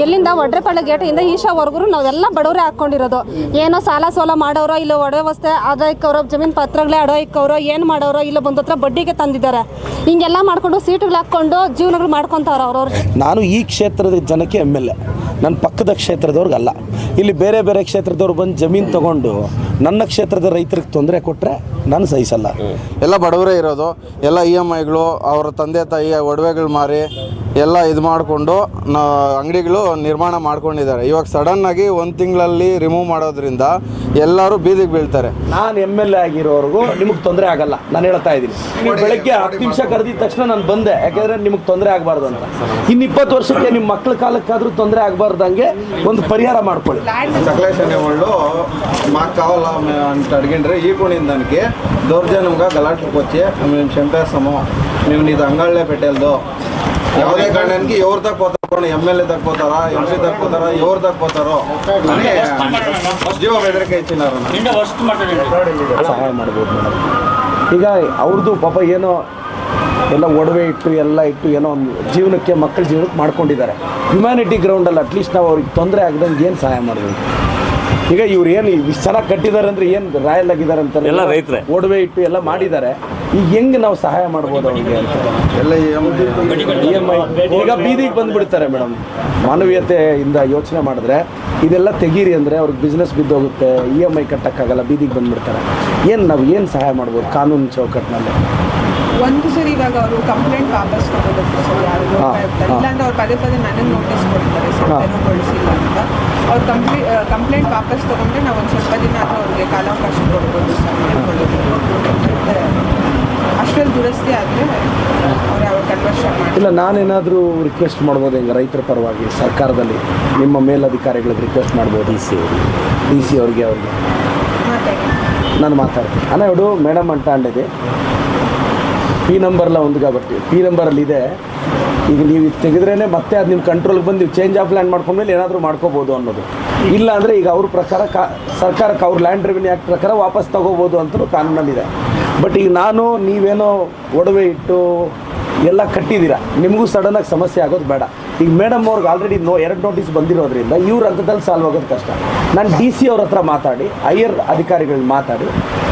ಎಲ್ಲಿಂದ ಒಡ್ರೆಪಾಳ್ಯ ಗೇಟಿಂದ ಈಶಾವರೆಗೂ ನಾವೆಲ್ಲ ಬಡವರೇ ಹಾಕೊಂಡಿರೋದು. ಏನೋ ಸಾಲ ಸೋಲ ಮಾಡೋರೋ ಇಲ್ಲ ಒಡ ವ್ಯವಸ್ಥೆ ಇಕ್ಕವ್ರೋ ಜಮೀನು ಪತ್ರಗಳೇ ಅಡ ಇಕ್ಕವ್ರೋ ಏನು ಮಾಡೋರೋ ಇಲ್ಲ ಬಂದ ಹತ್ರ ಬಡ್ಡಿಗೆ ತಂದಿದ್ದಾರೆ. ಹಿಂಗೆಲ್ಲ ಮಾಡಿಕೊಂಡು ಸೀಟುಗಳು ಹಾಕ್ಕೊಂಡು ಜೀವನಗಳು ಮಾಡ್ಕೊತಾವ್ರ ಅವ್ರವ್ರು ನಾನು ಈ ಕ್ಷೇತ್ರದ ಜನಕ್ಕೆ ಎಂ ಎಲ್ ಎ ನನ್ನ ಪಕ್ಕದ ಕ್ಷೇತ್ರದವ್ರಿಗಲ್ಲ ಇಲ್ಲಿ ಬೇರೆ ಬೇರೆ ಕ್ಷೇತ್ರದವ್ರು ಬಂದು ಜಮೀನು ತಗೊಂಡು ನನ್ನ ಕ್ಷೇತ್ರದ ರೈತರಿಗೆ ತೊಂದರೆ ಕೊಟ್ಟರೆ ನಾನು ಸಹಿಸಲ್ಲ. ಎಲ್ಲ ಬಡವರೇ ಇರೋದು. ಎಲ್ಲ ಇ ಎಂ ಐಗಳು ಅವರ ತಂದೆ ತಾಯಿಯ ಒಡವೆಗಳು ಮಾರಿ ಎಲ್ಲ ಇದು ಮಾಡಿಕೊಂಡು ಅಂಗಡಿಗಳು ನಿರ್ಮಾಣ ಮಾಡ್ಕೊಂಡಿದ್ದಾರೆ. ಇವಾಗ ಸಡನ್ನಾಗಿ ಒಂದು ತಿಂಗಳಲ್ಲಿ ರಿಮೂವ್ ಮಾಡೋದ್ರಿಂದ ಎಲ್ಲರೂ ಬೀದಿಗೆ ಬೀಳ್ತಾರೆ. ನಾನು ಎಂ ಎಲ್ ಎ ಆಗಿರೋವರೆಗೂ ನಿಮಗೆ ತೊಂದರೆ ಆಗಲ್ಲ. ನಾನು ಹೇಳ್ತಾ ಇದ್ದೀನಿ. ಬೆಳಗ್ಗೆ ಹತ್ತು ನಿಮಿಷ ಕರೆದಿದ ತಕ್ಷಣ ನಾನು ಬಂದೆ. ಯಾಕಂದರೆ ನಿಮಗೆ ತೊಂದರೆ ಆಗಬಾರ್ದು ಅಂತ. ಇನ್ನು ಇಪ್ಪತ್ತು ವರ್ಷಕ್ಕೆ ನಿಮ್ಮ ಮಕ್ಳ ಕಾಲಕ್ಕಾದರೂ ತೊಂದರೆ ಆಗಬಾರ್ದಂಗೆ ಒಂದು ಪರಿಹಾರ ಮಾಡ್ಕೊಳ್ಳಿ. సకలేశనేవాళ్ళు ಮಾಕಾವಲ್ಲ ಅಂತ మేము ಈ అడిగిండ్రు ನನಗೆ కొనింది ಗಲಾಟೆ దౌర్జన్యంగా గలాట్లకు ನಿಮ್ಮ మేము ಸಮ ನೀವು నీది అంగాళ్ళే ಯಾವುದೇ ಕಾರಣಕ್ಕೆ ಎವ್ರು ತಕ್ಕೋತಾರ ಎಂ ಎಲ್ ಎ ತಕ್ಕೋತಾರ ಎಂ ಸಿ ತಕ್ಕೋತಾರ ಎವ್ರು ತಕ್ಕೋತಾರೋ ಜೀವ ಬೆದರಿಕೆ ಸಹಾಯ ಮಾಡ್ಬೋದು ಈಗ ಅವ್ರದ್ದು ಪಾಪ ಏನೋ ಎಲ್ಲ ಒಡವೆ ಇಟ್ಟು ಎಲ್ಲ ಇಟ್ಟು ಏನೋ ಒಂದು ಜೀವನಕ್ಕೆ ಮಕ್ಕಳ ಜೀವನಕ್ಕೆ ಮಾಡ್ಕೊಂಡಿದ್ದಾರೆ. ಹ್ಯುಮ್ಯಾನಿಟಿ ಗ್ರೌಂಡಲ್ಲಿ ಅಟ್ಲೀಸ್ಟ್ ನಾವು ಅವ್ರಿಗೆ ತೊಂದರೆ ಆಗ್ದಂಗೆ ಏನು ಸಹಾಯ ಮಾಡಬೇಕು ಈಗ ಇವ್ರು ಏನು ಇಷ್ಟು ಚೆನ್ನಾಗಿ ಕಟ್ಟಿದ್ದಾರೆ ಅಂದರೆ ಏನು ರಾಯಲ್ ಆಗಿದ್ದಾರೆ ಅಂತ ಎಲ್ಲ ರೈತರ. ಒಡವೆ ಇಟ್ಟು ಎಲ್ಲ ಮಾಡಿದ್ದಾರೆ. ಈಗ ಹೆಂಗೆ ನಾವು ಸಹಾಯ ಮಾಡ್ಬೋದು ಅವ್ರಿಗೆ ಅಂತ? ಎಲ್ಲ ಇ ಎಂ ಐ ಈಗ ಬೀದಿಗೆ ಬಂದ್ಬಿಡ್ತಾರೆ ಮೇಡಮ್. ಮಾನವೀಯತೆಯಿಂದ ಯೋಚನೆ ಮಾಡಿದ್ರೆ ಇದೆಲ್ಲ ತೆಗೀರಿ ಅಂದರೆ ಅವ್ರಿಗೆ ಬಿಸ್ನೆಸ್ ಬಿದ್ದೋಗುತ್ತೆ ಇ ಎಂ ಐ ಕಟ್ಟಕ್ಕಾಗಲ್ಲ ಬೀದಿಗೆ ಬಂದ್ಬಿಡ್ತಾರೆ. ಏನು ನಾವು ಏನು ಸಹಾಯ ಮಾಡ್ಬೋದು ಕಾನೂನು ಚೌಕಟ್ಟಿನಲ್ಲಿ ಒಂದು ಸರಿ ಇವಾಗ ಅವರು ಕಂಪ್ಲೇಂಟ್ ವಾಪಸ್ ತಗೋಬೇಕು ಸರ್ ಯಾರು. ಇಲ್ಲಾಂದ್ರೆ ಅವ್ರು ಪದೇ ಪದೇ ನನಗೆ ನೋಟಿಸ್ ಕೊಡ್ತಾರೆ ಸರ್. ತೆರವುಗೊಳಿಸಿಲ್ಲ ಅಂತ. ಅವ್ರು ಕಂಪ್ಲೀ ಕಂಪ್ಲೇಂಟ್ ವಾಪಸ್ ತೊಗೊಂಡ್ರೆ ನಾವು ಒಂದು ಸ್ವಲ್ಪ ದಿನ ಅವ್ರಿಗೆ ಕಾಲಾವಕಾಶ ಕೊಡ್ಬೋದು ಸರ್ ದುರಸ್ತಿ ಆದರೆ ಅವ್ರು ಯಾವ ಕನ್ವರ್ಷನ್ ಮಾಡಿ ಇಲ್ಲ ನಾನೇನಾದರೂ ರಿಕ್ವೆಸ್ಟ್ ಮಾಡ್ಬೋದು ಹಿಂಗೆ? ರೈತರ ಪರವಾಗಿ ಸರ್ಕಾರದಲ್ಲಿ ನಿಮ್ಮ ಮೇಲಧಿಕಾರಿಗಳಿಗೆ ರಿಕ್ವೆಸ್ಟ್ ಮಾಡ್ಬೋದು. ಡಿ ಸಿ ಡಿ ಸಿ ಅವ್ರಿಗೆ ಅವ್ರಿಗೆ. ನಾನು ಮಾತಾಡ್ತೀನಿ. ಅಲ್ಲ ಇವಡು ಮೇಡಮ್ ಅಂತ ಅಂಡಿದೆ ಪಿ ನಂಬರ್ಲ ಒಂದು ಪಿ ನಂಬರಲ್ಲಿ ಇದೆ. ಈಗ ನೀವು ಇದು ತೆಗೆದ್ರೇ ಮತ್ತೆ ಅದು ನಿಮ್ಮ ಕಂಟ್ರೋಲ್ಗೆ ಬಂದು ನೀವು ಚೇಂಜ್ ಆಫ್ ಲ್ಯಾಂಡ್ ಮಾಡ್ಕೊಂಡ್ಮೇಲೆ ಏನಾದರೂ ಮಾಡ್ಕೋಬೋದು ಅನ್ನೋದು. ಇಲ್ಲ ಅಂದರೆ ಈಗ ಅವ್ರ ಪ್ರಕಾರ ಕಾ ಸರ್ಕಾರಕ್ಕೆ ಅವ್ರ ಲ್ಯಾಂಡ್ ರೆವಿನ್ಯೂ ಆ್ಯಕ್ಟ್ ಪ್ರಕಾರ ವಾಪಸ್ ತಗೋಬೋದು ಅಂತಲೂ ಕಾನೂನಲ್ಲಿದೆ. ಬಟ್ ಈಗ ನಾನು, ನೀವೇನೋ ಒಡವೆ ಇಟ್ಟು ಎಲ್ಲ ಕಟ್ಟಿದ್ದೀರಾ, ನಿಮಗೂ ಸಡನ್ನಾಗಿ ಸಮಸ್ಯೆ ಆಗೋದು ಬೇಡ. ಈಗ ಮೇಡಮ್ ಅವ್ರಿಗೆ ಆಲ್ರೆಡಿ ನೋ ಎರಡು ನೋಟಿಸ್ ಬಂದಿರೋದ್ರಿಂದ ಇವ್ರ ಹಂತದಲ್ಲಿ ಸಾಲ್ವ್ ಆಗೋದು ಕಷ್ಟ. ನಾನು ಡಿ ಸಿ ಅವ್ರ ಹತ್ರ ಮಾತಾಡಿ ಹೈಯರ್ ಅಧಿಕಾರಿಗಳಿಗೆ ಮಾತಾಡಿ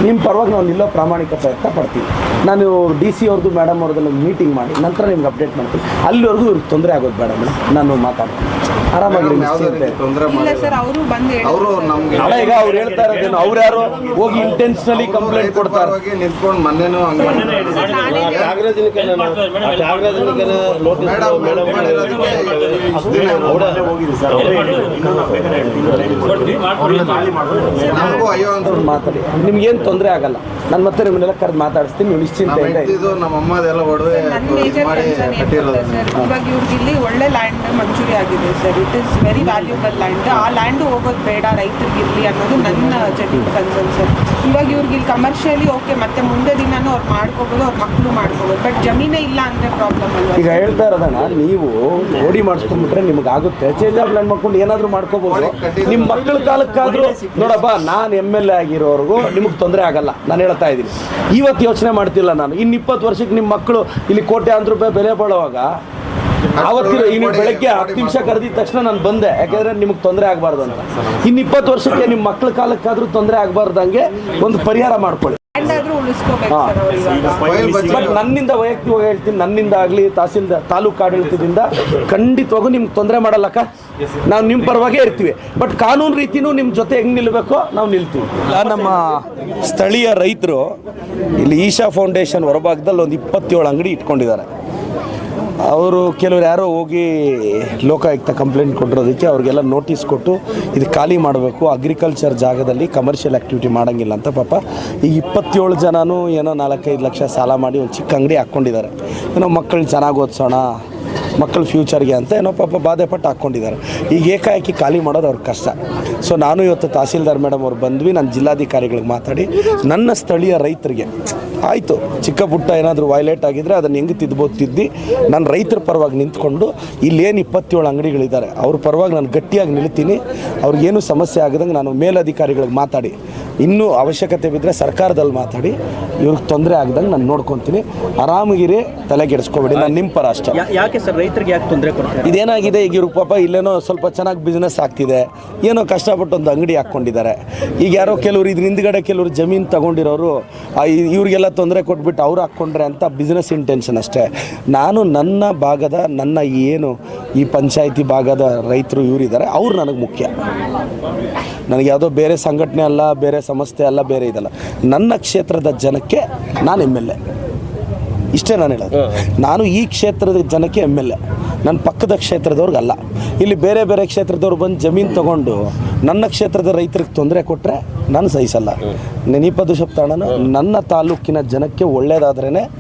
ನಿಮ್ಮ ಪರವಾಗಿ ನಾವು ನಿಲ್ಲೋ ಪ್ರಾಮಾಣಿಕ ಪ್ರಯತ್ನ ಪಡ್ತೀವಿ. ನಾನು ಡಿ ಸಿ ಅವ್ರದ್ದು ಮೇಡಮ್ ಅವ್ರದ್ದು ಮೀಟಿಂಗ್ ಮಾಡಿ, ನಂತರ ನಿಮ್ಗೆ ಅಪ್ಡೇಟ್ ಮಾಡ್ತೀನಿ. ಅಲ್ಲಿವರೆಗೂ ಇವ್ರಿಗೆ ತೊಂದರೆ ಆಗೋದು ಬೇಡ ಮೇಡಮ್, ನಾನು ಮಾತಾಡ್ತೀನಿ. ಆರಾಮಾಗಿ ಯಾವುದೇ ತೊಂದರೆ ಸರ್ ಅವರು ಬಂದು ಅವರು ಹೇಳಿದ್ರು ನಮ್ಗೆ ಈಗ ಅವ್ರು ಹೇಳ್ತಾ ಇರೋದೇನು ಅವ್ರು ಯಾರು? ಹೋಗಿ ಇಂಟೆನ್ಷನಲಿ ಕಂಪ್ಲೇಂಟ್ ಕೊಡ್ತಾರೆ. ನಿಂತ್ಕೊಂಡು ಮೊನ್ನೆನೂ ಮಾತಾಡಿ. ನಿಮ್ಗೇನು ತೊಂದರೆ ಆಗಲ್ಲ. ನಾನು ಮತ್ತೆ ನಿಮ್ಮನ್ನೆಲ್ಲ ಕರೆದು ಮಾತಾಡಿಸ್ತೀನಿ ನೀವು ನಿಶ್ಚಿಂತ ನಿಶ್ಚಿಂತೆಯಿಂದ ಒಡವೆ ಕಟ್ಟಿರೋದು ಸರ್ ಇವಾಗ ಇವ್ರಿಗೆ ಇಲ್ಲಿ ಒಳ್ಳೆ ಲ್ಯಾಂಡ್ ಮಂಜೂರಿ ಆಗಿದೆ sir. It is very valuable land ಆ ಲ್ಯಾಂಡ್ ಹೋಗೋದು ಬೇಡ ರೈತರಿಗೆ ಇರಲಿ ಅನ್ನೋದು ನನ್ನ ಜೆನ್ಯೂನ್ ಕನ್ಸರ್ನ್ ಸರ್. ಇವಾಗ ಇವ್ರಿಗೆ ಇಲ್ಲಿ ಕಮರ್ಷಿಯಲಿ ಓಕೆ ಮತ್ತೆ ಮುಂದೆ ದಿನಾನು ಅವ್ರು ಮಾಡ್ಕೋಬೋದು ಅವ್ರ ಮಕ್ಕಳು ಮಾಡ್ಕೋಬೋದು ಬಟ್ ಜಮೀನೇ ಇಲ್ಲ ಅಂದರೆ ಪ್ರಾಬ್ಲಮ್ ಅಲ್ವಾ ಈಗ ಹೇಳ್ತಾ ಇರೋದಣ್ಣ ನೀವು ಓಡಿ ಮಾಡಿಸ್ಕೊಂಡ್ಬಿಟ್ರೆ ನಿಮ್ಗೆ ಆಗುತ್ತೆ. ಚೇಂಜ್ ಆಫ್ ಲ್ಯಾಂಡ್ ಮಾಡ್ಕೊಂಡು ಏನಾದರೂ ಮಾಡ್ಕೋಬೋದು. ನಿಮ್ಮ ಮಕ್ಕಳ ಕಾಲಕ್ಕಾದ್ರೂ ನೋಡಪ್ಪ ನಾನು ಎಂ ಎಲ್ ಎ ಆಗಿರೋವರೆಗೂ ನಿಮಗೆ ತೊಂದರೆ ಆಗಲ್ಲ. ನಾನು ಹೇಳ್ತಾ ಇದ್ದೀನಿ. ಇವತ್ತು ಯೋಚನೆ ಮಾಡ್ತಿಲ್ಲ ನಾನು. ಇನ್ನು ಇಪ್ಪತ್ತು ವರ್ಷಕ್ಕೆ ನಿಮ್ಮ ಮಕ್ಕಳು ಇಲ್ಲಿ ಕೋಟ್ಯಾಂತರ ರೂಪಾಯಿ ಬೆಲೆ ಬಾಳುವಾಗ ಆವತ್ತಿನ ಇನ್ನು ಬೆಳಗ್ಗೆ ಹತ್ತು ನಿಮಿಷ ಕರೆದಿದ ತಕ್ಷಣ ನಾನು ಬಂದೆ. ಯಾಕಂದ್ರೆ ನಿಮಗೆ ತೊಂದರೆ ಆಗಬಾರ್ದು ಅಂತ. ಇನ್ನು ಇಪ್ಪತ್ತು ವರ್ಷಕ್ಕೆ ನಿಮ್ಮ ಮಕ್ಕಳ ಕಾಲಕ್ಕಾದ್ರೂ ತೊಂದರೆ ಆಗಬಾರ್ದಂಗೆ ಒಂದು ಪರಿಹಾರ ಮಾಡ್ಕೊಳ್ಳಿ. ಲ್ಯಾಂಡ್ ಉಳಿಸ್ಕೋಬೇಕು ಸರ್ ಅವ್ರು ಇವಾಗ. ಬಟ್ ನನ್ನಿಂದ ವೈಯಕ್ತಿಕವಾಗಿ ಹೇಳ್ತೀನಿ ನನ್ನಿಂದ ಆಗಲಿ ತಹಸೀಲ್ದಾರ್ ತಾಲೂಕು ಆಡಳಿತದಿಂದ ಖಂಡಿತವಾಗೂ ನಿಮ್ಗೆ ತೊಂದರೆ ಮಾಡಲ್ಲಕ್ಕ ನಾವು ನಿಮ್ಮ ಪರವಾಗೇ ಇರ್ತೀವಿ. ಬಟ್ ಕಾನೂನು ರೀತಿನೂ ನಿಮ್ಮ ಜೊತೆ ಹೆಂಗೆ ನಿಲ್ಲಬೇಕೋ ನಾವು ನಿಲ್ತೀವಿ. ನಮ್ಮ ಸ್ಥಳೀಯ ರೈತರು ಇಲ್ಲಿ ಈಶಾ ಫೌಂಡೇಶನ್ ಹೊರಭಾಗದಲ್ಲಿ ಒಂದು ಇಪ್ಪತ್ತೇಳು ಅಂಗಡಿ ಇಟ್ಕೊಂಡಿದ್ದಾರೆ. ಅವರು ಕೆಲವರು ಯಾರೋ ಹೋಗಿ ಲೋಕಾಯುಕ್ತ ಕಂಪ್ಲೇಂಟ್ ಕೊಟ್ಟಿರೋದಕ್ಕೆ ಅವ್ರಿಗೆಲ್ಲ ನೋಟಿಸ್ ಕೊಟ್ಟು ಇದು ಖಾಲಿ ಮಾಡಬೇಕು ಅಗ್ರಿಕಲ್ಚರ್ ಜಾಗದಲ್ಲಿ ಕಮರ್ಷಿಯಲ್ ಆ್ಯಕ್ಟಿವಿಟಿ ಮಾಡೋಂಗಿಲ್ಲ ಅಂತ ಪಾಪ. ಈಗ ಇಪ್ಪತ್ತೇಳು ಜನನೂ ಏನೋ ನಾಲ್ಕೈದು ಲಕ್ಷ ಸಾಲ ಮಾಡಿ ಒಂದು ಚಿಕ್ಕ ಅಂಗಡಿ ಹಾಕ್ಕೊಂಡಿದ್ದಾರೆ ಏನೋ ಮಕ್ಕಳು ಚೆನ್ನಾಗಿ ಓದಿಸೋಣ ಮಕ್ಕಳ ಫ್ಯೂಚರ್ಗೆ ಅಂತ ಏನೋ ಪಾಪ ಬಾಧೆ ಪಟ್ಟು ಹಾಕ್ಕೊಂಡಿದ್ದಾರೆ. ಈಗ ಏಕಾಏಕಿ ಖಾಲಿ ಮಾಡೋದು ಅವ್ರ ಕಷ್ಟ. ಸೊ ನಾನು ಇವತ್ತು ತಹಸೀಲ್ದಾರ್ ಮೇಡಮ್ ಅವ್ರು ಬಂದ್ವಿ, ನಾನು ಜಿಲ್ಲಾಧಿಕಾರಿಗಳಿಗೆ ಮಾತಾಡಿ, ನನ್ನ ಸ್ಥಳೀಯ ರೈತರಿಗೆ, ಆಯಿತು, ಚಿಕ್ಕ ಪುಟ್ಟ ಏನಾದರೂ ವೈಲೇಟ್ ಆಗಿದ್ರೆ ಅದನ್ನು ಹೆಂಗೆ ತಿದ್ಬೋದು ತಿದ್ದಿ, ನಾನು ರೈತರ ಪರವಾಗಿ ನಿಂತ್ಕೊಂಡು ಇಲ್ಲೇನು ಇಪ್ಪತ್ತೇಳು ಅಂಗಡಿಗಳಿದ್ದಾರೆ, ಅವ್ರ ಪರವಾಗಿ ನಾನು ಗಟ್ಟಿಯಾಗಿ ನಿಲ್ತೀನಿ, ಅವ್ರಿಗೇನು ಸಮಸ್ಯೆ ಆಗದಂಗೆ ನಾನು ಮೇಲಧಿಕಾರಿಗಳಿಗೆ ಮಾತಾಡಿ ಇನ್ನೂ ಅವಶ್ಯಕತೆ ಬಿದ್ದರೆ ಸರ್ಕಾರದಲ್ಲಿ ಮಾತಾಡಿ. ಇವ್ರಿಗೆ ತೊಂದರೆ ಆಗ್ದಂಗೆ ನಾನು ನೋಡ್ಕೊತೀನಿ. ಆರಾಮಗಿರಿ ತಲೆಗೆಡಿಸ್ಕೊಬೇಡಿ. ನಾನು ನಿಮ್ಮ ಪರ ಅಷ್ಟೇ. ಯಾಕೆ ಸರ್ ರೈತರಿಗೆ ಯಾಕೆ ತೊಂದರೆ ಕೊಡ್ತಾರೆ? ಇದೇನಾಗಿದೆ ಈಗ ಇವ್ರಿಗೆ ಪಾಪ ಇಲ್ಲೇನೋ ಸ್ವಲ್ಪ ಚೆನ್ನಾಗಿ ಬಿಸ್ನೆಸ್ ಆಗ್ತಿದೆ. ಏನೋ ಕಷ್ಟಪಟ್ಟು ಒಂದು ಅಂಗಡಿ ಹಾಕ್ಕೊಂಡಿದ್ದಾರೆ. ಈಗ ಯಾರೋ ಕೆಲವರು ಇದ್ರ ಹಿಂದ್ಗಡೆ ಕೆಲವರು ಜಮೀನು ತಗೊಂಡಿರೋರು ಇವ್ರಿಗೆಲ್ಲ ತೊಂದರೆ ಕೊಟ್ಬಿಟ್ಟು ಅವ್ರು ಹಾಕ್ಕೊಂಡ್ರೆ ಅಂತ ಬಿಸ್ನೆಸ್ ಇಂಟೆನ್ಷನ್ ಅಷ್ಟೇ. ನಾನು ನನ್ನ ಭಾಗದ ನನ್ನ ಏನು ಈ ಪಂಚಾಯಿತಿ ಭಾಗದ ರೈತರು ಇವರಿದ್ದಾರೆ ಅವ್ರು ನನಗೆ ಮುಖ್ಯ. ನನಗೆ ಯಾವುದೋ ಬೇರೆ ಸಂಘಟನೆ ಅಲ್ಲ ಬೇರೆ ಸಂಸ್ಥೆ ಅಲ್ಲ ಬೇರೆ ಇದಲ್ಲ. ನನ್ನ ಕ್ಷೇತ್ರದ ಜನಕ್ಕೆ ನಾನು ಎಂ ಎಲ್ ಎ. ಇಷ್ಟೇ ನಾನು ಹೇಳೋದು. ನಾನು ಈ ಕ್ಷೇತ್ರದ ಜನಕ್ಕೆ ಎಂ ಎಲ್ ಎ. ನನ್ನ ಪಕ್ಕದ ಕ್ಷೇತ್ರದವ್ರಿಗಲ್ಲ ಇಲ್ಲಿ ಬೇರೆ ಬೇರೆ ಕ್ಷೇತ್ರದವ್ರು ಬಂದು ಜಮೀನು ತಗೊಂಡು ನನ್ನ ಕ್ಷೇತ್ರದ ರೈತರಿಗೆ ತೊಂದರೆ ಕೊಟ್ಟರೆ ನಾನು ಸಹಿಸಲ್ಲ. ನೆನಪದು ಶಬ್ದಾಣನು ನನ್ನ ತಾಲೂಕಿನ ಜನಕ್ಕೆ ಒಳ್ಳೇದಾದ್ರೇ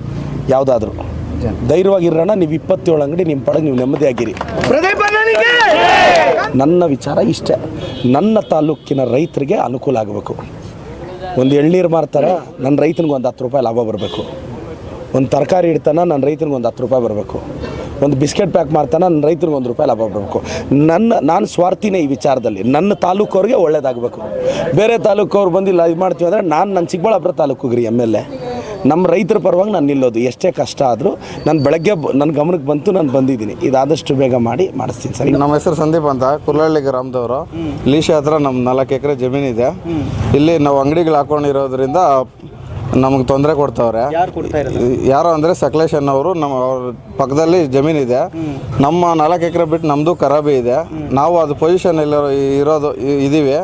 ಯಾವುದಾದ್ರೂ. ಧೈರ್ಯವಾಗಿರೋಣ ನೀವು ಇಪ್ಪತ್ತೇಳು ಅಂಗಡಿ ನಿಮ್ಮ ಪಡೆಗೆ ನೀವು ನೆಮ್ಮದಿಯಾಗಿರಿ. ನನ್ನ ವಿಚಾರ ಇಷ್ಟೇ. ನನ್ನ ತಾಲೂಕಿನ ರೈತರಿಗೆ ಅನುಕೂಲ ಆಗಬೇಕು. ಒಂದು ಎಳ್ನೀರು ಮಾರ್ತಾರೆ ನನ್ನ ರೈತನಿಗೆ ಒಂದು ಹತ್ತು ರೂಪಾಯಿ ಲಾಭ ಬರಬೇಕು. ಒಂದು ತರಕಾರಿ ಇಡ್ತಾನೆ ನನ್ನ ರೈತನಿಗೆ ಒಂದು ಹತ್ತು ರೂಪಾಯಿ ಬರಬೇಕು. ಒಂದು ಬಿಸ್ಕೆಟ್ ಪ್ಯಾಕ್ ಮಾಡ್ತಾನೆ ನನ್ನ ರೈತನಿಗೆ ಒಂದು ರೂಪಾಯಿ ಲಾಭ ಬರಬೇಕು. ನನ್ನ ನಾನು ಸ್ವಾರ್ಥಿನೇ ಈ ವಿಚಾರದಲ್ಲಿ. ನನ್ನ ತಾಲೂಕವ್ರಿಗೆ ಒಳ್ಳೇದಾಗಬೇಕು. ಬೇರೆ ತಾಲೂಕವ್ರು ಬಂದಿಲ್ಲ ಇದು ಮಾಡ್ತೀವಿ ಅಂದರೆ ನಾನು ನನ್ನ ಚಿಕ್ಕಬಳ್ಳಾಪುರ ತಾಲೂಕಿಗೆ ರೀ ಎಂ ಎಲ್ ಎ ನಮ್ಮ ರೈತರ ಪರವಾಗಿ ನಾನು ನಿಲ್ಲೋದು. ಎಷ್ಟೇ ಕಷ್ಟ ಆದರೂ ನಾನು ಬೆಳಗ್ಗೆ ನನ್ನ ಗಮನಕ್ಕೆ ಬಂತು ನಾನು ಬಂದಿದ್ದೀನಿ. ಇದಾದಷ್ಟು ಬೇಗ ಮಾಡಿ ಮಾಡಿಸ್ತೀನಿ ಸರಿ? ನಮ್ಮ ಹೆಸರು ಸಂದೀಪ್ ಅಂತ ಕುರ್ಲಹಳ್ಳಿ ಗ್ರಾಮದವರು. ಲೀಶೆ ಹತ್ರ ನಮ್ಮ ನಾಲ್ಕು ಎಕರೆ ಜಮೀನಿದೆ ಇಲ್ಲಿ ನಾವು ಅಂಗಡಿಗಳು ಹಾಕೊಂಡಿರೋದ್ರಿಂದ ನಮಗೆ ತೊಂದರೆ ಕೊಡ್ತಾವ್ರೆ. ಯಾರು ಅಂದರೆ ಸಕಲೇಶ್ ಅನ್ನೋರು ನಮ್ಮ ಅವ್ರ ಪಕ್ಕದಲ್ಲಿ ಜಮೀನಿದೆ ನಮ್ಮ ನಾಲ್ಕು ಎಕರೆ ಬಿಟ್ಟು ನಮ್ಮದು ಖರಾಬಿ ಇದೆ. ನಾವು ಅದು ಪೊಸಿಷನ್ ಎಲ್ಲ ಇರೋದು ಇದ್ದೀವಿ ಇದೀವಿ.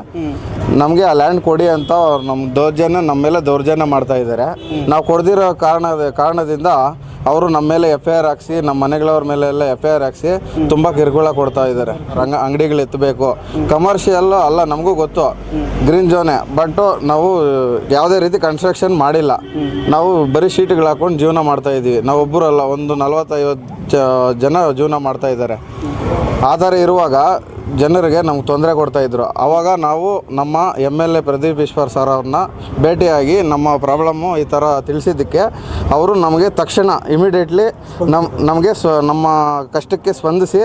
ನಮಗೆ ಆ ಲ್ಯಾಂಡ್ ಕೊಡಿ ಅಂತ ಅವ್ರು ನಮ್ಮ ದೌರ್ಜನ್ಯ ನಮ್ಮ ಮೇಲೆ ದೌರ್ಜನ್ಯ ಮಾಡ್ತಾ ಇದ್ದಾರೆ ನಾವು ಕೊಡ್ದಿರೋ ಕಾರಣ ಕಾರಣದಿಂದ ಅವರು ನಮ್ಮ ಮೇಲೆ ಎಫ್ ಐ ಆರ್ ಹಾಕ್ಸಿ ನಮ್ಮ ಮನೆಗಳವ್ರ ಮೇಲೆ ಎಲ್ಲ ಎಫ್ ಐ ಆರ್ ಹಾಕ್ಸಿ ತುಂಬ ಕಿರುಕುಳ ಕೊಡ್ತಾ ಇದ್ದಾರೆ ರಂಗ, ಅಂಗಡಿಗಳು ಎತ್ತಬೇಕು. ಕಮರ್ಷಿಯಲ್ ಅಲ್ಲ, ನಮಗೂ ಗೊತ್ತು. ಗ್ರೀನ್ ಝೋನೆ ಬಟ್ ನಾವು ಯಾವುದೇ ರೀತಿ ಕನ್ಸ್ಟ್ರಕ್ಷನ್ ಮಾಡಿಲ್ಲ. ನಾವು ಬರೀ ಶೀಟ್ಗಳು ಹಾಕೊಂಡು ಜೀವನ ಮಾಡ್ತಾ ಇದ್ದೀವಿ. ನಾವು ಒಬ್ಬರಲ್ಲ ಒಂದು ನಲ್ವತ್ತೈವತ್ತು ಜನ ಜೀವನ ಮಾಡ್ತಾ ಇದ್ದಾರೆ. ಆ ಇರುವಾಗ ಜನರಿಗೆ ನಮ್ಗೆ ತೊಂದರೆ ಕೊಡ್ತಾ ಇದ್ರು. ಆವಾಗ ನಾವು ನಮ್ಮ M L A Pradeep Eshwar sir ಅವ್ರನ್ನ ಭೇಟಿಯಾಗಿ ನಮ್ಮ ಪ್ರಾಬ್ಲಮ್ಮು ಈ ಥರ ತಿಳಿಸಿದ್ದಕ್ಕೆ ಅವರು ನಮಗೆ ತಕ್ಷಣ ಇಮಿಡಿಯೇಟ್ಲಿ ನಮ್ಮ ನಮಗೆ ಸ್ವ ನಮ್ಮ ಕಷ್ಟಕ್ಕೆ ಸ್ಪಂದಿಸಿ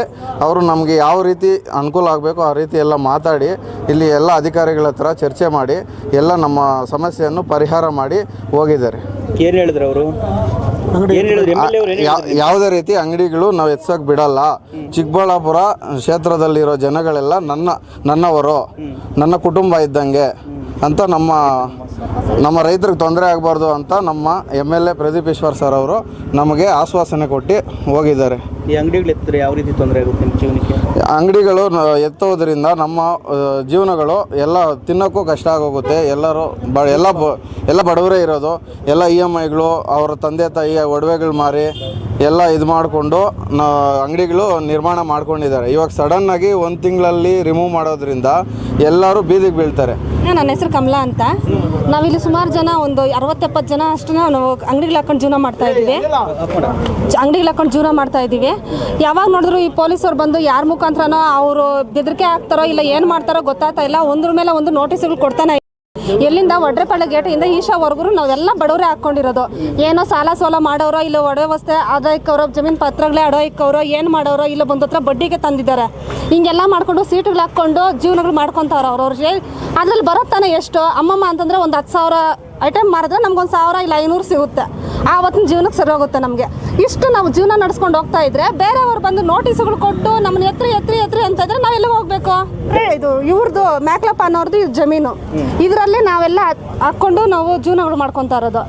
ಅವರು ನಮಗೆ ಯಾವ ರೀತಿ ಅನುಕೂಲ ಆಗಬೇಕು ಆ ರೀತಿ ಎಲ್ಲ ಮಾತಾಡಿ, ಇಲ್ಲಿ ಎಲ್ಲ ಅಧಿಕಾರಿಗಳ ಹತ್ರ ಚರ್ಚೆ ಮಾಡಿ, ಎಲ್ಲ ನಮ್ಮ ಸಮಸ್ಯೆಯನ್ನು ಪರಿಹಾರ ಮಾಡಿ ಹೋಗಿದ್ದಾರೆ. ಏನು ಹೇಳಿದ್ರು ಅವರು? ಯಾ- ಯಾವುದೇ ರೀತಿ ಅಂಗಡಿಗಳು ನಾವು ಎತ್ಸೋಕೆ ಬಿಡಲ್ಲ. ಚಿಕ್ಕಬಳ್ಳಾಪುರ ಕ್ಷೇತ್ರದಲ್ಲಿರೋ ಜನಗಳೆಲ್ಲ ನನ್ನ ನನ್ನವರು. ನನ್ನ ಕುಟುಂಬ ಇದ್ದಂಗೆ ಅಂತ ನಮ್ಮ ನಮ್ಮ ರೈತರಿಗೆ ತೊಂದರೆ ಆಗಬಾರ್ದು ಅಂತ ನಮ್ಮ M L A Pradeep Eshwar sir ಅವರು ನಮಗೆ ಆಶ್ವಾಸನೆ ಕೊಟ್ಟು ಹೋಗಿದ್ದಾರೆ. ಈ ಅಂಗಡಿಗಳು ಎತ್ತಿದ್ರೆ ಯಾವ ರೀತಿ ತೊಂದರೆ ಆಗುತ್ತೆ ನಿಮ್ಮ ಜೀವನಕ್ಕೆ? ಅಂಗಡಿಗಳು ಎತ್ತುವುದರಿಂದ ಎತ್ತೋದ್ರಿಂದ ನಮ್ಮ ಆ, ಜೀವನಗಳು ಎಲ್ಲ ತಿನ್ನೋಕ್ಕೂ ಕಷ್ಟ ಆಗೋಗುತ್ತೆ. ಎಲ್ಲರೂ ಬ ಎಲ್ಲ ಬ ಎಲ್ಲ ಬಡವರೇ ಇರೋದು. ಎಲ್ಲ ಇ ಎಂ ಐಗಳು ಅವರ ತಂದೆ ತಾಯಿಯ ಒಡವೆಗಳು ಮಾರಿ ಎಲ್ಲ ಇದು ಮಾಡಿಕೊಂಡು ಅಂಗಡಿಗಳು ನಿರ್ಮಾಣ ಮಾಡ್ಕೊಂಡಿದ್ದಾರೆ. ಇವಾಗ ಸಡನ್ನಾಗಿ ಒಂದು ತಿಂಗಳಲ್ಲಿ ರಿಮೂವ್ ಮಾಡೋದ್ರಿಂದ ಎಲ್ಲರೂ ಬೀದಿಗೆ ಬೀಳ್ತಾರೆ. ನನ್ನ ಹೆಸರು ಕಮಲಾ ಅಂತ. ನಾವಿಲ್ಲಿ ಸುಮಾರು ಜನ, ಒಂದು ಅರವತ್ತೆಪ್ಪತ್ತು ಜನ ಅಷ್ಟು ನಾವು ಅಂಗಡಿಗಳು ಹಾಕೊಂಡು ಜೀವನ ಮಾಡ್ತಾ ಇದ್ದೀವಿ. ಅಂಗಡಿಗಳು ಹಾಕೊಂಡು ಜೀವನ ಮಾಡ್ತಾ ಇದ್ದೀವಿ. ಯಾವಾಗ ನೋಡಿದ್ರು ಈ ಪೊಲೀಸರು ಬಂದು ಯಾರ ಮುಖಾಂತರನೋ ಅವರು ಬೆದರಿಕೆ ಹಾಕ್ತಾರೋ ಇಲ್ಲ ಏನು ಮಾಡ್ತಾರೋ ಗೊತ್ತಾಗ್ತಾ ಇಲ್ಲ. ಒಂದ್ರ ಮೇಲೆ ಒಂದು ನೋಟಿಸ್ಗಳು ಕೊಡ್ತಾನೆ ಎಲ್ಲಿಂದ ಒಡ್ರೆಪಾಳ್ಯ ಗೇಟಿಂದ ಈಶಾವರೆಗೂ ನಾವೆಲ್ಲ ಬಡವರೇ ಹಾಕ್ಕೊಂಡಿರೋದು. ಏನೋ ಸಾಲ ಸೋಲ ಮಾಡೋರೋ ಇಲ್ಲ ಒಡವಸ್ಥೆ ವ್ಯವಸ್ಥೆ ಆದಾಯ ಜಮೀನ್ ಪತ್ರಗಳೇ ಅಡೋ ಇಕ್ಕವ್ರೋ ಏನು ಮಾಡೋರೋ ಇಲ್ಲ ಬಂದ ಬಡ್ಡಿಗೆ ತಂದಿದ್ದಾರೆ. ಹಿಂಗೆಲ್ಲ ಮಾಡ್ಕೊಂಡು ಸೀಟ್ಗಳು ಹಾಕ್ಕೊಂಡು ಜೀವನಗಳು ಮಾಡ್ಕೊತಾರ ಅವ್ರವ್ರಿಗೆ ಅದ್ರಲ್ಲಿ ಬರೋತ್ತಾನೆ ಎಷ್ಟು? ಅಮ್ಮಮ್ಮ ಅಂತಂದ್ರೆ ಒಂದು ಹತ್ತು ಸಾವಿರ ಐಟಮ್ ಮಾಡಿದ್ರೆ ನಮ್ಗೊಂದು ಸಾವಿರ ಇಲ್ಲ ಐನೂರು ಸಿಗುತ್ತೆ. ಆವತ್ತಿನ ಜೀವನಕ್ಕೆ ಸರಿ ಹೋಗುತ್ತೆ ನಮಗೆ. ಇಷ್ಟು ನಾವು ಜೀವನ ನಡೆಸ್ಕೊಂಡು ಹೋಗ್ತಾ ಇದ್ರೆ ಬೇರೆಯವರು ಬಂದು ನೋಟಿಸ್ಗಳು ಕೊಟ್ಟು ನಮ್ಮನ್ನ ಎತ್ರಿ ಎತ್ರಿ ಎತ್ರಿ ಅಂತ ಇದ್ರೆ ನಾವೆಲ್ಲ ಹೋಗ್ಬೇಕು? ಇದು ಇವ್ರದ್ದು ಮ್ಯಾಕ್ಲಪ್ಪ ಅನ್ನೋರ್ದು ಇದು ಜಮೀನು. ಇದರಲ್ಲೇ ನಾವೆಲ್ಲ ಹಾಕೊಂಡು ನಾವು ಜೀವನಗಳು ಮಾಡ್ಕೊತಾ ಇರೋದು.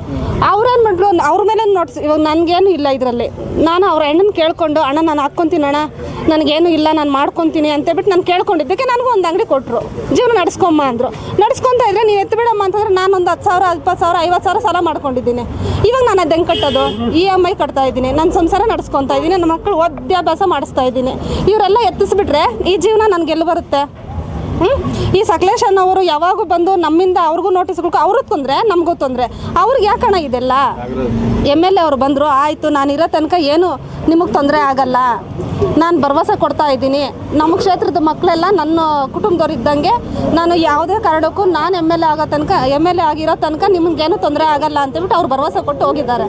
ಅವ್ರೇನು ಮಾಡ್ಲು ಅವ್ರ ಮೇಲೆ ನೋಟ್ಸ್ ಇವಾಗ ನನಗೇನು ಇಲ್ಲ ಇದರಲ್ಲಿ. ನಾನು ಅವ್ರ ಅಣ್ಣನ ಕೇಳ್ಕೊಂಡು ಅಣ್ಣ ನಾನು ಹಾಕ್ಕೊಂತೀನಿ ಅಣ್ಣ. ನನಗೇನು ಇಲ್ಲ ನಾನು ಮಾಡ್ಕೊತೀನಿ ಅಂತೇಳ್ಬಿಟ್ಟು ನಾನು ಕೇಳ್ಕೊಂಡಿದ್ದಕ್ಕೆ ನನಗೂ ಒಂದು ಅಂಗಡಿ ಕೊಟ್ಟರು ಜೀವನ ನಡೆಸ್ಕೊಂಬ ಅಂದರು. ನಡ್ಸ್ಕೊತಾ ಇದ್ರೆ ನೀವು ಎತ್ತು ಬಿಡಮ್ಮ ಅಂತಂದ್ರೆ ನಾನು ಒಂದು ಹತ್ತು ಸಾವಿರ ಇಪ್ಪತ್ತು ಸಾವಿರ ಐವತ್ತು ಸಾವಿರ ಸಾಲ ಮಾಡ್ಕೊಂಡಿದ್ದೀನಿ. ಇವಾಗ ನಾನು ಅದು ಹೆಂಗೆ ಕಟ್ಟೋದು? ಇ ಎಂ ಐ ಕಟ್ತಾ ಇದ್ದೀನಿ. ನನ್ನ ಸಂಸಾರ ನಡೆಸ್ಕೊತಾ ಇದ್ದೀನಿ. ನನ್ನ ಮಕ್ಕಳು ವಿದ್ಯಾಭ್ಯಾಸ ಮಾಡಿಸ್ತಾ ಇದ್ದೀನಿ. ಇವರೆಲ್ಲ ಎತ್ತಿಸ್ಬಿಟ್ರೆ ಈ ಜೀವನ ನನಗೆಲ್ಲ ಬರುತ್ತೆ? ಈ ಸಕಲೇಶನ್ ಅವರು ಯಾವಾಗೂ ಬಂದು ನಮ್ಮಿಂದ ಅವ್ರಿಗೂ ನೋಟಿಸ್ ಅವ್ರಿಗೆ ತೊಂದರೆ, ನಮಗೂ ತೊಂದರೆ. ಅವ್ರಿಗೆ ಯಾಕಣ ಇದೆಲ್ಲ? ಎಂ ಎಲ್ ಎ ಅವ್ರು ಬಂದರು, ಆಯಿತು, ನಾನು ಇರೋ ತನಕ ಏನು ನಿಮಗೆ ತೊಂದರೆ ಆಗಲ್ಲ. ನಾನು ಭರವಸೆ ಕೊಡ್ತಾ ಇದ್ದೀನಿ. ನಮ್ಮ ಕ್ಷೇತ್ರದ ಮಕ್ಕಳೆಲ್ಲ ನನ್ನ ಕುಟುಂಬದವ್ರು ಇದ್ದಂಗೆ ನಾನು ಯಾವುದೇ ಕಾರಣಕ್ಕೂ ನಾನು ಎಂ ಎಲ್ ಎ ಆಗೋ ತನಕ ಎಂ ಎಲ್ ಎ ಆಗಿರೋ ತನಕ ನಿಮಗೇನು ತೊಂದರೆ ಆಗಲ್ಲ ಅಂತೇಳ್ಬಿಟ್ಟು ಅವ್ರು ಭರವಸೆ ಕೊಟ್ಟು ಹೋಗಿದ್ದಾರೆ.